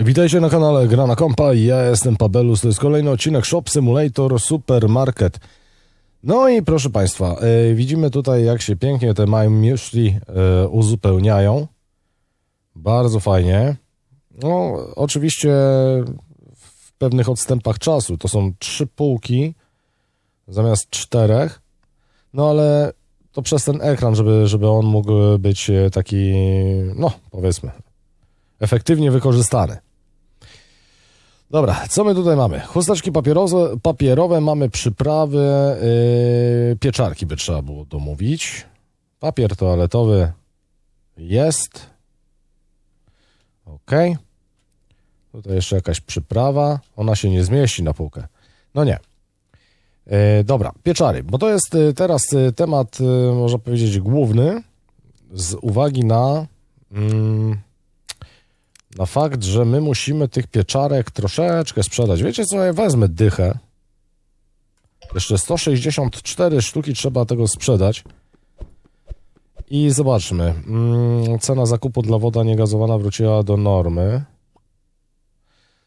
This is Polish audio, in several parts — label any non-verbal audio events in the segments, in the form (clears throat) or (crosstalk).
Witajcie na kanale Gra na Kompa, ja jestem Pabelus, to jest kolejny odcinek Shop Simulator Supermarket. No i proszę Państwa, e, widzimy tutaj jak się pięknie te My Muesli e, uzupełniają. Bardzo fajnie. No, oczywiście w pewnych odstępach czasu, to są trzy półki zamiast czterech, no ale to przez ten ekran, żeby, żeby on mógł być e, taki, no powiedzmy, efektywnie wykorzystany. Dobra, co my tutaj mamy? Chusteczki papierowe, papierowe mamy przyprawy, yy, pieczarki by trzeba było domówić. Papier toaletowy jest. Ok. Tutaj jeszcze jakaś przyprawa. Ona się nie zmieści na półkę. No nie. Yy, dobra, pieczary, bo to jest yy, teraz yy, temat, yy, można powiedzieć, główny z uwagi na... Mm, na fakt, że my musimy tych pieczarek troszeczkę sprzedać. Wiecie co, ja wezmę dychę. Jeszcze 164 sztuki trzeba tego sprzedać. I zobaczmy. Mm, cena zakupu dla woda niegazowana wróciła do normy.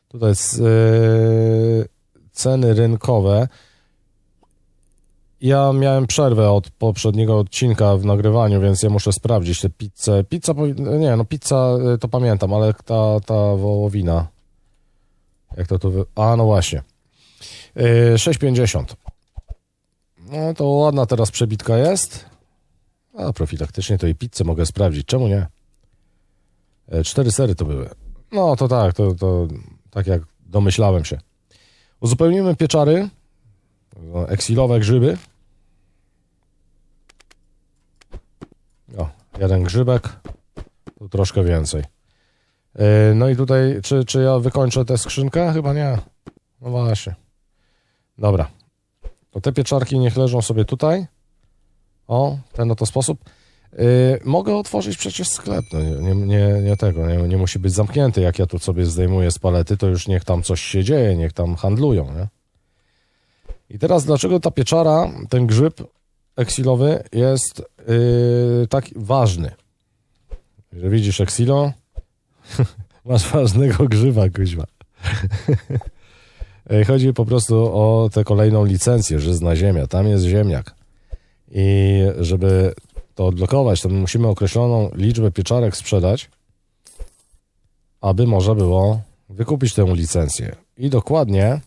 Tutaj jest, yy, ceny rynkowe. Ja miałem przerwę od poprzedniego odcinka w nagrywaniu, więc ja muszę sprawdzić tę pizzę. Pizza, nie, no pizza y, to pamiętam, ale ta, ta wołowina. Jak to tu wy... A, no właśnie. Yy, 6,50. No to ładna teraz przebitka jest. A profilaktycznie to i pizzę mogę sprawdzić. Czemu nie? E, Cztery sery to były. No to tak, to, to tak jak domyślałem się. Uzupełnimy pieczary. Eksilowe grzyby. O, jeden grzybek. Tu troszkę więcej. Yy, No i tutaj, czy, czy ja wykończę tę skrzynkę? Chyba nie. No właśnie. Dobra. To te pieczarki niech leżą sobie tutaj. O, ten oto sposób. Yy, mogę otworzyć przecież sklep. No, nie, nie, nie tego. Nie, nie musi być zamknięty. Jak ja tu sobie zdejmuję z palety, to już niech tam coś się dzieje, niech tam handlują, nie? I teraz dlaczego ta pieczara, ten grzyb eksilowy jest yy, tak ważny? Że widzisz eksilo, (laughs) masz ważnego grzyba, kuźma. (laughs) Yy, Chodzi po prostu o tę kolejną licencję, żyzna ziemia. Tam jest ziemniak. I żeby to odblokować, to my musimy określoną liczbę pieczarek sprzedać, aby można było wykupić tę licencję. I dokładnie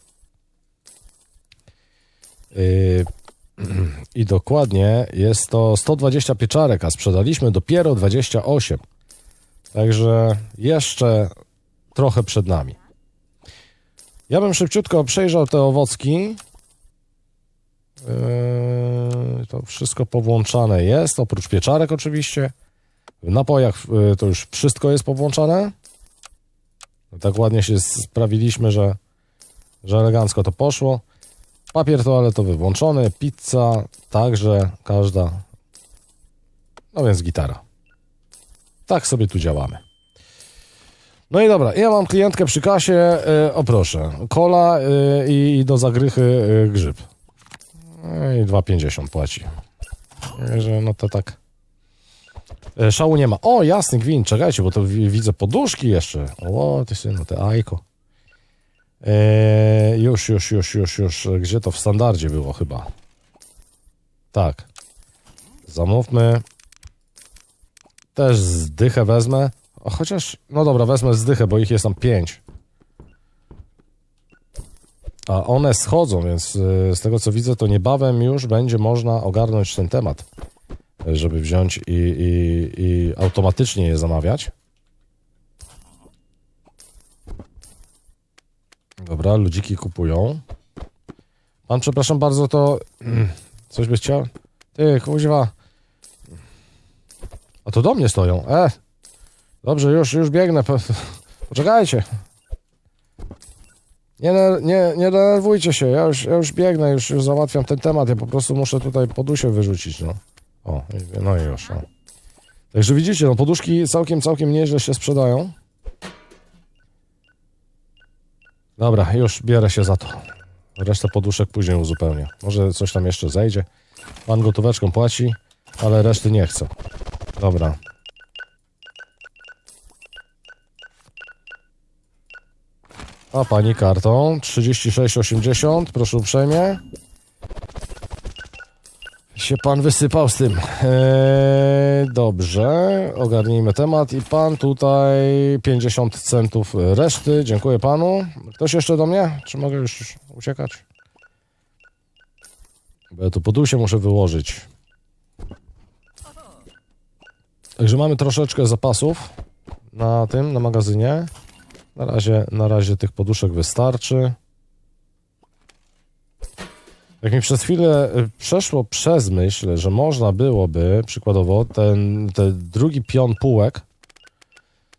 (clears throat) I dokładnie jest to 120 pieczarek, a sprzedaliśmy dopiero 28. Także jeszcze trochę przed nami. Ja bym szybciutko przejrzał te owocki. Yy, to wszystko powłączane jest, oprócz pieczarek oczywiście. W napojach yy, to już wszystko jest powłączane. Tak ładnie się sprawiliśmy, że, że elegancko to poszło. Papier toaletowy włączony, pizza także każda. No więc gitara. Tak sobie tu działamy. No i dobra, ja mam klientkę przy kasie, yy, o proszę, kola yy, i, do zagrychy yy, grzyb. No i 2,50 płaci. Że no to tak. Yy, szału nie ma. O, jasny gwint, czekajcie, bo to wi- widzę poduszki jeszcze. O, ty synu, te ajko. Eee, już, już, już, już, już. Gdzie to w standardzie było chyba? Tak. Zamówmy. Też zdychę wezmę. O, chociaż, no dobra, wezmę zdychę, bo ich jest tam pięć. A one schodzą, więc y, z tego co widzę, to niebawem już będzie można ogarnąć ten temat, żeby wziąć i, i, i automatycznie je zamawiać. Dobra, ludziki kupują. Pan, przepraszam bardzo, to... mm, Coś byś chciał? Ty, kuźwa. A to do mnie stoją. E! Dobrze, już, już biegnę. Po- Poczekajcie. Nie, nie, nie denerwujcie się, ja już, ja już biegnę, już, już załatwiam ten temat, ja po prostu muszę tutaj podusie wyrzucić, no. O, no i już, o. Także widzicie, no poduszki całkiem, całkiem nieźle się sprzedają. Dobra, już bierę się za to. Resztę poduszek później uzupełnię. Może coś tam jeszcze zejdzie. Pan gotóweczką płaci, ale reszty nie chce. Dobra. A pani kartą 36,80, proszę uprzejmie. Się pan wysypał z tym. Eee, dobrze, ogarnijmy temat i pan tutaj 50 centów reszty. Dziękuję panu. Ktoś jeszcze do mnie? Czy mogę już uciekać? Bo ja tu podusie muszę wyłożyć. Także mamy troszeczkę zapasów na tym, na magazynie. Na razie, na razie tych poduszek wystarczy. Jak mi przez chwilę y, przeszło przez myśl, że można byłoby przykładowo ten, ten drugi pion półek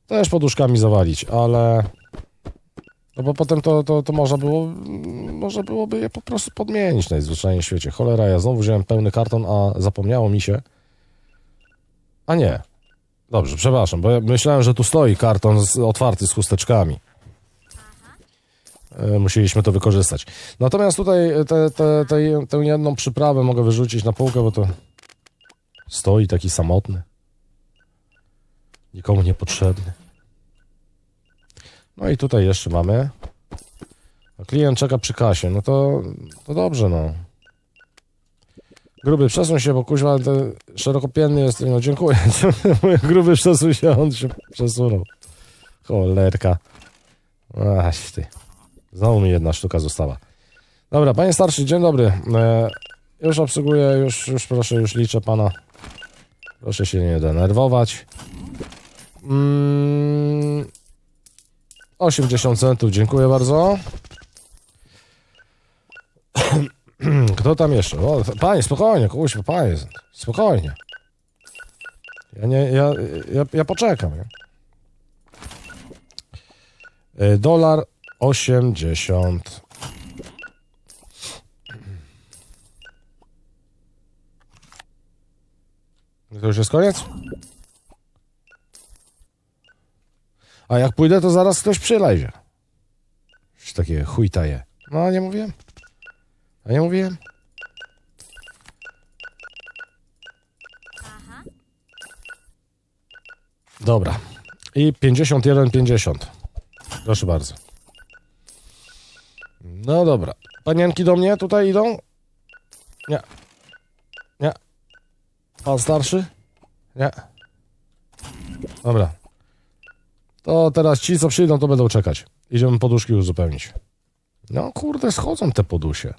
też poduszkami zawalić, ale no bo potem to, to, to można było można byłoby je po prostu podmienić najzwyczajniej w świecie. Cholera, ja znowu wziąłem pełny karton, a zapomniało mi się. A nie. Dobrze, przepraszam, bo ja myślałem, że tu stoi karton z, otwarty z chusteczkami. E, Musieliśmy to wykorzystać. Natomiast tutaj te, te, te, tę jedną przyprawę mogę wyrzucić na półkę, bo to stoi taki samotny. Nikomu niepotrzebny. No i tutaj jeszcze mamy. A klient czeka przy kasie. No to, to dobrze, no. Gruby, przesuń się, bo kuźwa ten szerokopienny jest. No dziękuję. (laughs) Gruby, przesuń się, on się przesunął. Cholerka. Aś ty. Znowu mi jedna sztuka została. Dobra, panie starszy, dzień dobry. E, już obsługuję, już, już proszę, już liczę pana. Proszę się nie denerwować. Mm, 80 centów, dziękuję bardzo. (clears throat) Kto tam jeszcze? O, panie, spokojnie, kogoś, panie, spokojnie. Ja nie, ja, ja, ja poczekam. E, Dolar 80. To już jest koniec? A jak pójdę, to zaraz ktoś przylejzie. Już takie chujtaje. No, nie mówiłem? A nie mówiłem? Dobra. I 51,50. Proszę bardzo. No dobra. Panienki do mnie tutaj idą? Nie. Nie. Pan starszy? Nie. Dobra. To teraz ci, co przyjdą, to będą czekać. Idziemy poduszki uzupełnić. No kurde, schodzą te podusie.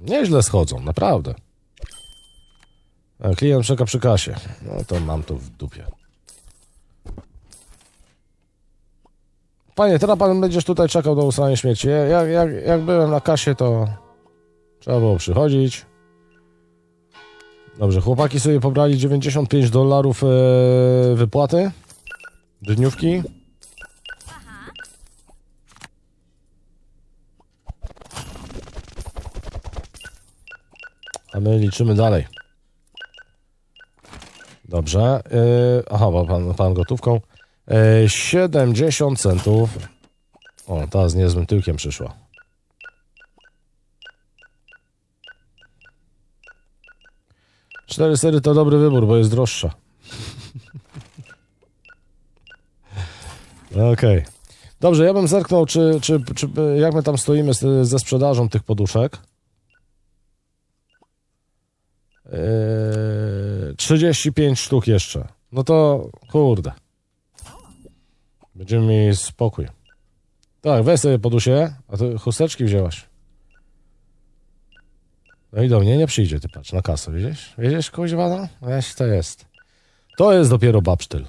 Nieźle schodzą, naprawdę. A klient czeka przy kasie. No to mam to w dupie. Panie, teraz pan będziesz tutaj czekał do ustalenia śmieci. Ja- Jak, jak, jak byłem na kasie, to trzeba było przychodzić. Dobrze, chłopaki sobie pobrali 95 dolarów e, wypłaty. Dniówki. A my liczymy dalej. Dobrze. Yy, aha, bo pan, pan gotówką. Yy, 70 centów. O, ta z niezłym tyłkiem przyszła. Cztery sery to dobry wybór, bo jest droższa. (laughs) Okej. Dobrze, ja bym zerknął, czy, czy, czy jak my tam stoimy z, ze sprzedażą tych poduszek. Yy, 35 sztuk jeszcze. No to kurde. Będziemy mieli spokój. Tak, weź sobie podusie, a ty chusteczki wzięłaś. No i do mnie nie przyjdzie, ty patrz, na kasę, widzisz? Widzisz, kuźwa, no? Weź, to jest. To jest dopiero babsztyl.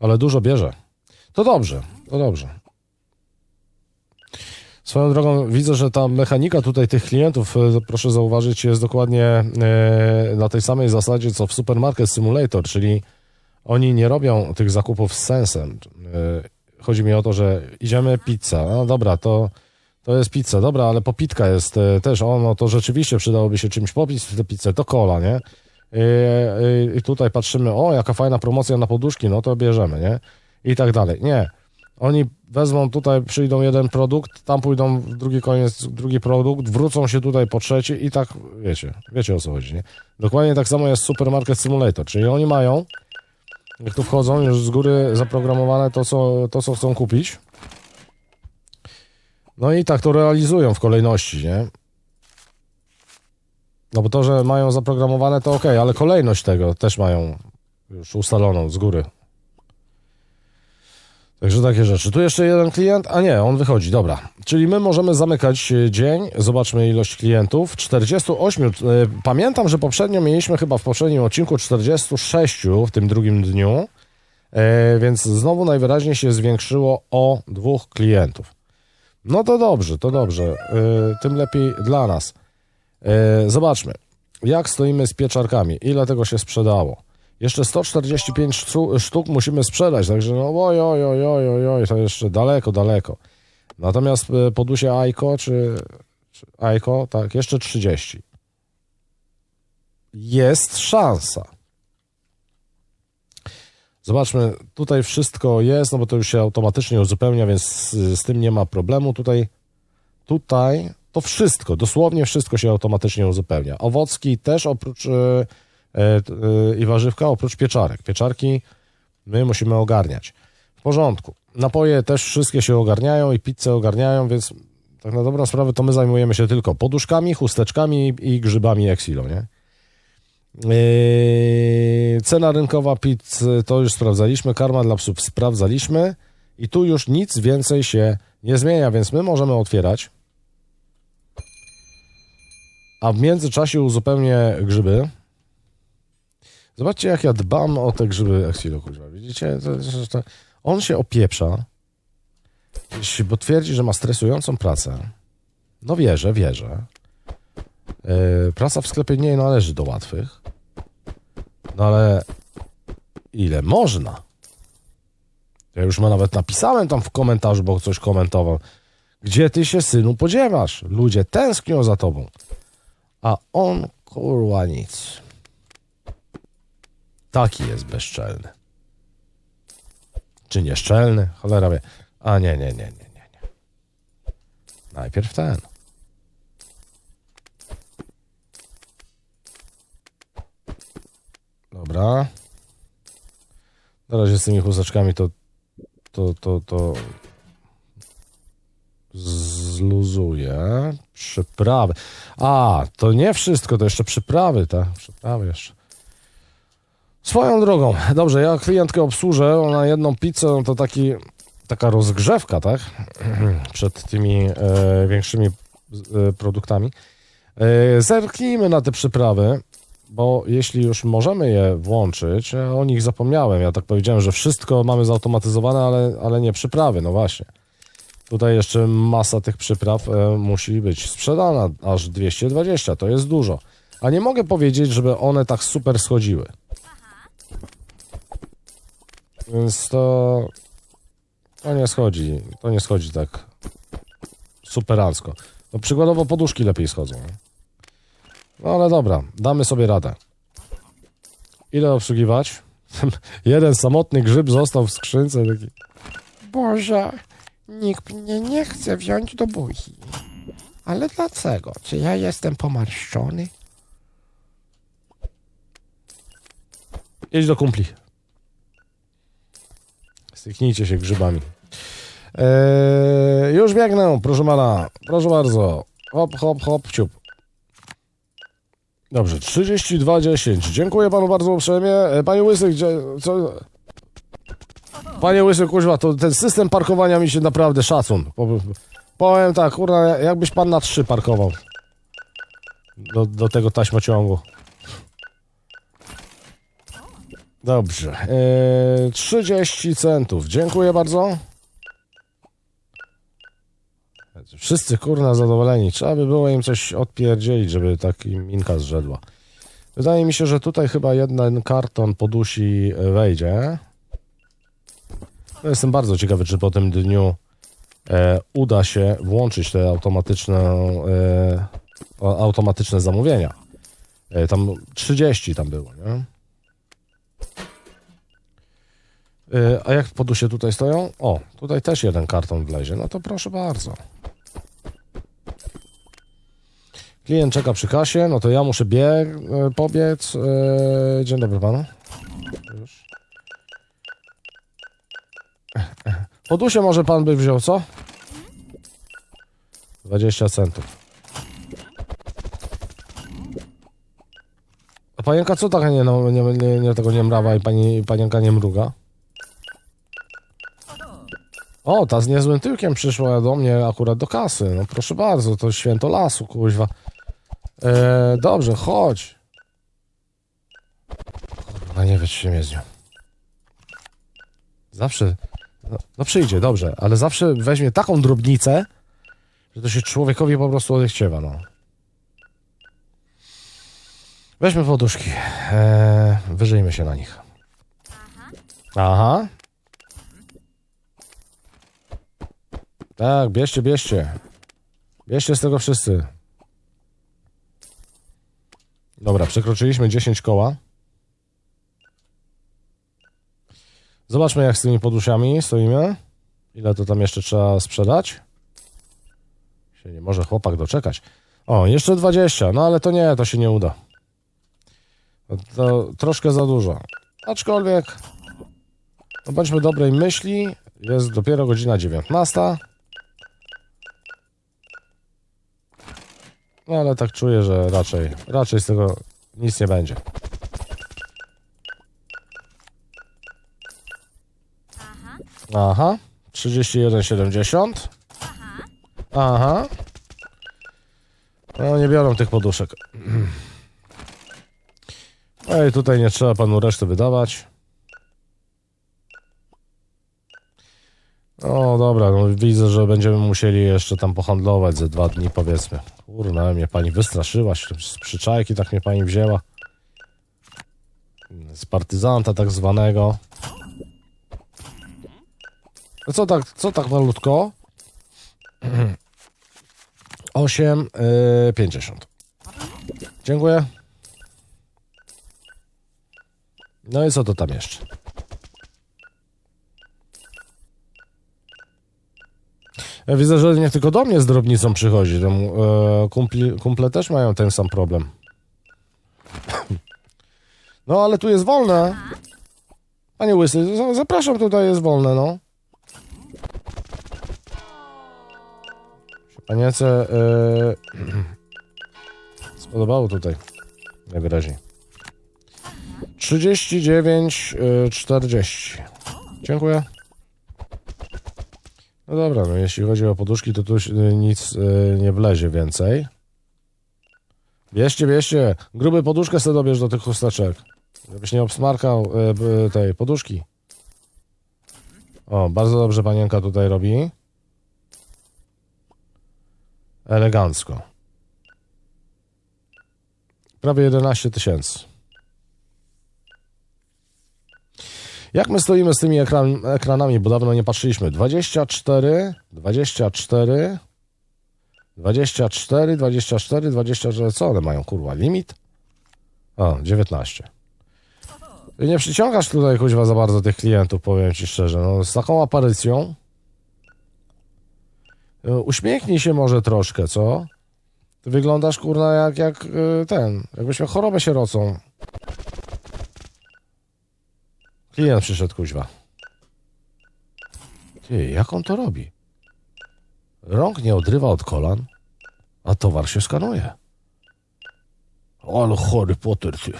Ale dużo bierze. To dobrze, to dobrze. Swoją drogą widzę, że ta mechanika tutaj tych klientów, e, proszę zauważyć, jest dokładnie e, na tej samej zasadzie co w Supermarket Simulator, czyli oni nie robią tych zakupów z sensem. E, chodzi mi o to, że idziemy pizza. No dobra, to, to jest pizza, dobra, ale popitka jest też, o, no to rzeczywiście przydałoby się czymś popić tę pizzę, to kola, nie? I tutaj patrzymy, o, jaka fajna promocja na poduszki, no to bierzemy, nie? I tak dalej. Nie. Oni wezmą tutaj, przyjdą jeden produkt, tam pójdą w drugi koniec, drugi produkt, wrócą się tutaj po trzeci i tak, wiecie, wiecie o co chodzi, nie? Dokładnie tak samo jest Supermarket Simulator, czyli oni mają, jak tu wchodzą, już z góry zaprogramowane to, co, to, co chcą kupić. No i tak to realizują w kolejności, nie? No bo to, że mają zaprogramowane to ok, ale kolejność tego też mają już ustaloną z góry. Także takie rzeczy. Tu jeszcze jeden klient, a nie, on wychodzi, dobra. Czyli my możemy zamykać e, dzień, zobaczmy ilość klientów. 48, e, pamiętam, że poprzednio mieliśmy chyba w poprzednim odcinku 46 w tym drugim dniu, e, więc znowu najwyraźniej się zwiększyło o dwóch klientów. No to dobrze, to dobrze, tym lepiej dla nas. Zobaczmy, jak stoimy z pieczarkami, ile tego się sprzedało. Jeszcze 145 sztu- sztuk musimy sprzedać, także no oj, oj, oj, oj, oj, oj, to jeszcze daleko, daleko. Natomiast e, podusie Aiko, czy, czy Aiko, tak, jeszcze 30. Jest szansa. Zobaczmy, tutaj wszystko jest, no bo to już się automatycznie uzupełnia, więc z, z tym nie ma problemu. Tutaj, tutaj to wszystko, dosłownie wszystko się automatycznie uzupełnia. Owocki też oprócz... Yy, i warzywka oprócz pieczarek. Pieczarki my musimy ogarniać. W porządku. Napoje też wszystkie się ogarniają i pizzę ogarniają, więc tak na dobrą sprawę to my zajmujemy się tylko poduszkami, chusteczkami i grzybami Exilo, nie? Yy, cena rynkowa pizzy to już sprawdzaliśmy, karma dla psów sprawdzaliśmy i tu już nic więcej się nie zmienia, więc my możemy otwierać. A w międzyczasie uzupełnię grzyby. Zobaczcie, jak ja dbam o te grzyby Exilo, kurwa. Widzicie? On się opieprza, bo twierdzi, że ma stresującą pracę. No wierzę, wierzę. Yy, praca w sklepie nie należy do łatwych. No ale ile można? Ja już ma nawet napisałem tam w komentarzu, bo coś komentował. Gdzie ty się, synu, podziewasz? Ludzie tęsknią za tobą. A on, kurwa, nic. Taki jest bezczelny. Czy nieszczelny? Cholera wie. A nie, nie, nie, nie, nie, nie. Najpierw ten. Dobra. Na razie z tymi chusteczkami to to, to, to zluzuję. Przyprawy. A, to nie wszystko, to jeszcze przyprawy, tak? Przyprawy jeszcze. Swoją drogą, dobrze, ja klientkę obsłużę, ona jedną pizzę, no to taki, taka rozgrzewka, tak? (clears throat) Przed tymi e, większymi e, produktami. E, zerknijmy na te przyprawy, bo jeśli już możemy je włączyć, ja o nich zapomniałem, ja tak powiedziałem, że wszystko mamy zautomatyzowane, ale, ale nie przyprawy, no właśnie. Tutaj jeszcze masa tych przypraw e, musi być sprzedana, aż 220, to jest dużo. A nie mogę powiedzieć, żeby one tak super schodziły. Więc to... To nie schodzi. To nie schodzi tak superancko. No przykładowo poduszki lepiej schodzą. No ale dobra, damy sobie radę. Ile obsługiwać? (laughs) Jeden samotny grzyb został w skrzynce. Taki... Boże, nikt mnie nie chce wziąć do buzi. Ale dlaczego? Czy ja jestem pomarszczony? Jedź do kumpli. Styknijcie się grzybami. Eee, już biegnę, proszę pana. Proszę bardzo. Hop, hop, hop, ciup. Dobrze, 32,10. Dziękuję panu bardzo uprzejmie. E, Panie Łysy, gdzie... Co? Panie Łysy, kuźwa, to ten system parkowania mi się naprawdę szacun. Powiem tak, kurwa, jakbyś pan na trzy parkował. Do, do tego taśmociągu. Dobrze. Eee, 30 centów. Dziękuję bardzo. Wszyscy kurna zadowoleni. Trzeba by było im coś odpierdzielić, żeby taki minka zrzedła. Wydaje mi się, że tutaj chyba jeden karton podusi wejdzie. No jestem bardzo ciekawy, czy po tym dniu e, uda się włączyć te automatyczne, e, automatyczne zamówienia. E, tam 30 tam było, nie? Yy, a jak podusie tutaj stoją? O, tutaj też jeden karton wlezie. No to proszę bardzo. Klient czeka przy kasie, no to ja muszę bieg, yy, pobiec. Yy, dzień dobry panu. Już. (laughs) Podusie może pan by wziął, co? 20 centów. A panienka co tak nie, no, nie, nie, nie tego nie mrawa i pani, panienka nie mruga? O, ta z niezłym tyłkiem przyszła do mnie akurat do kasy. No proszę bardzo, to święto lasu, kuźwa. E, dobrze, chodź. Kurwa, nie wytrzymię mnie z nią. Zawsze, no, no przyjdzie, dobrze, ale zawsze weźmie taką drobnicę, że to się człowiekowi po prostu odechciewa, no. Weźmy poduszki. Eee, wyżyjmy się na nich. Aha. Tak, bierzcie, bierzcie. Bierzcie z tego wszyscy. Dobra, przekroczyliśmy 10 koła. Zobaczmy jak z tymi poduszami stoimy. Ile to tam jeszcze trzeba sprzedać? Się nie może chłopak doczekać. O, jeszcze 20, no ale to nie, to się nie uda. To, to troszkę za dużo. Aczkolwiek, no bądźmy dobrej myśli. Jest dopiero godzina 19. No ale tak czuję, że raczej, raczej z tego nic nie będzie. Aha. 31,70. Aha. No nie biorą tych poduszek. (clears throat) Ej, tutaj nie trzeba panu reszty wydawać. O, dobra, no widzę, że będziemy musieli jeszcze tam pohandlować ze dwa dni, powiedzmy. Kurna, mnie pani wystraszyła, z przyczajki tak mnie pani wzięła. Z partyzanta tak zwanego. No co tak, co tak malutko? 8, yy, 50. Dziękuję. No i co to tam jeszcze? Widzę, że nie tylko do mnie z drobnicą przychodzi. Tam, e, kumpli, kumple też mają ten sam problem. (coughs) No, ale tu jest wolne. Panie Łysy, za- zapraszam, tutaj jest wolne, no. Paniece e, (coughs) spodobało tutaj. Najwyraźniej. 39, y, 40. Dziękuję. No dobra, no jeśli chodzi o poduszki, to tu y, nic y, nie wlezie więcej. Bierzcie, bierzcie. Gruby poduszkę sobie dobierz do tych chusteczek. Żebyś nie obsmarkał y, b- tej poduszki. O, bardzo dobrze panienka tutaj robi. Elegancko. Prawie 11 tysięcy. Jak my stoimy z tymi ekran, ekranami, bo dawno nie patrzyliśmy? 24, 24, 24, 24, 24, co one mają, kurwa, limit? O, 19. Ty nie przyciągasz tutaj, kuźwa, za bardzo tych klientów, powiem ci szczerze. No, z taką aparycją y, uśmiechnij się może troszkę, co? Ty wyglądasz, kurna, jak, jak y, ten, jakbyś miał chorobę sierocą. Klient przyszedł, kuźwa. Ty, jak on to robi? Rąk nie odrywa od kolan, a towar się skanuje. Ale chory Potter, ty.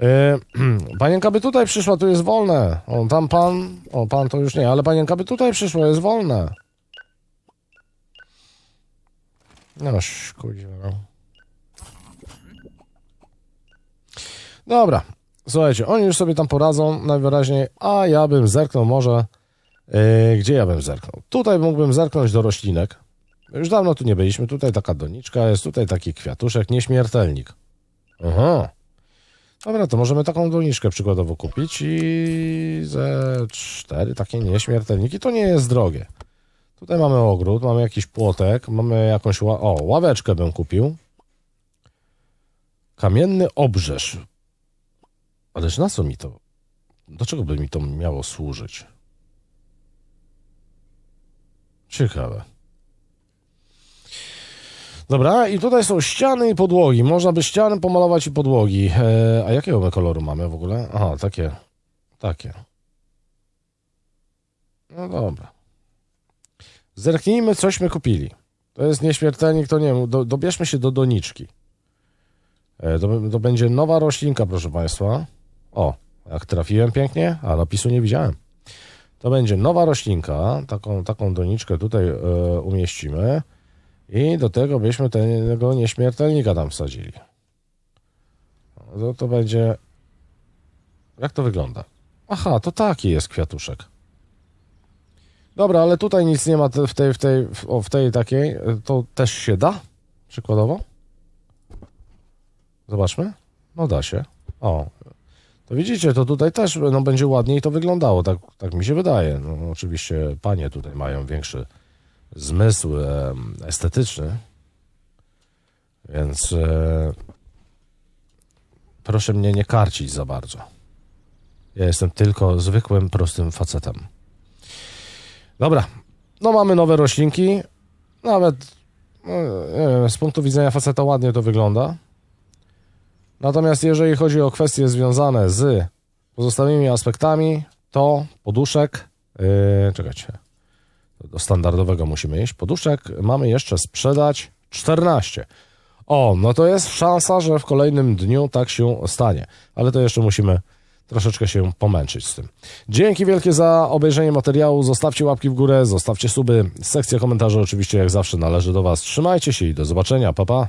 E, (clears throat) panienka by tutaj przyszła, tu jest wolne. O, tam pan, o, pan to już nie, ale panienka by tutaj przyszła, jest wolne. No, kuźwa. no. Dobra, Słuchajcie, oni już sobie tam poradzą najwyraźniej, a ja bym zerknął może. Yy, gdzie ja bym zerknął? Tutaj mógłbym zerknąć do roślinek. Już dawno tu nie byliśmy. Tutaj taka doniczka jest, tutaj taki kwiatuszek, nieśmiertelnik. Aha. Dobra, to możemy taką doniczkę przykładowo kupić i ze cztery takie nieśmiertelniki. To nie jest drogie. Tutaj mamy ogród, mamy jakiś płotek, mamy jakąś. Ła- o, ławeczkę bym kupił. Kamienny obrzeż. Ależ na co mi to? do czego by mi to miało służyć? Ciekawe. Dobra, i tutaj są ściany i podłogi. Można by ściany pomalować i podłogi. E, a jakiego my koloru mamy w ogóle? Aha, takie. Takie. No dobra. Zerknijmy, cośmy kupili. To jest nieśmiertelnik, to nie wiem, do, dobierzmy się do doniczki. E, to, to będzie nowa roślinka, proszę Państwa. O, jak trafiłem pięknie, a napisu nie widziałem. To będzie nowa roślinka, taką, taką doniczkę tutaj e, umieścimy i do tego byśmy tego nieśmiertelnika tam wsadzili. To, to będzie... Jak to wygląda? Aha, to taki jest kwiatuszek. Dobra, ale tutaj nic nie ma w tej, w tej, w tej takiej. To też się da? Przykładowo? Zobaczmy. No da się. O. To widzicie, to tutaj też no, będzie ładniej to wyglądało. Tak, tak mi się wydaje. No, oczywiście panie tutaj mają większy zmysł em, estetyczny. Więc e, proszę mnie nie karcić za bardzo. Ja jestem tylko zwykłym, prostym facetem. Dobra, no mamy nowe roślinki. Nawet no, wiem, z punktu widzenia faceta ładnie to wygląda. Natomiast jeżeli chodzi o kwestie związane z pozostałymi aspektami, to poduszek, yy, czekajcie, do standardowego musimy iść, poduszek mamy jeszcze sprzedać 14. O, no to jest szansa, że w kolejnym dniu tak się stanie, ale to jeszcze musimy troszeczkę się pomęczyć z tym. Dzięki wielkie za obejrzenie materiału. Zostawcie łapki w górę, zostawcie suby. Sekcja komentarzy oczywiście jak zawsze należy do Was. Trzymajcie się i do zobaczenia. Pa, pa.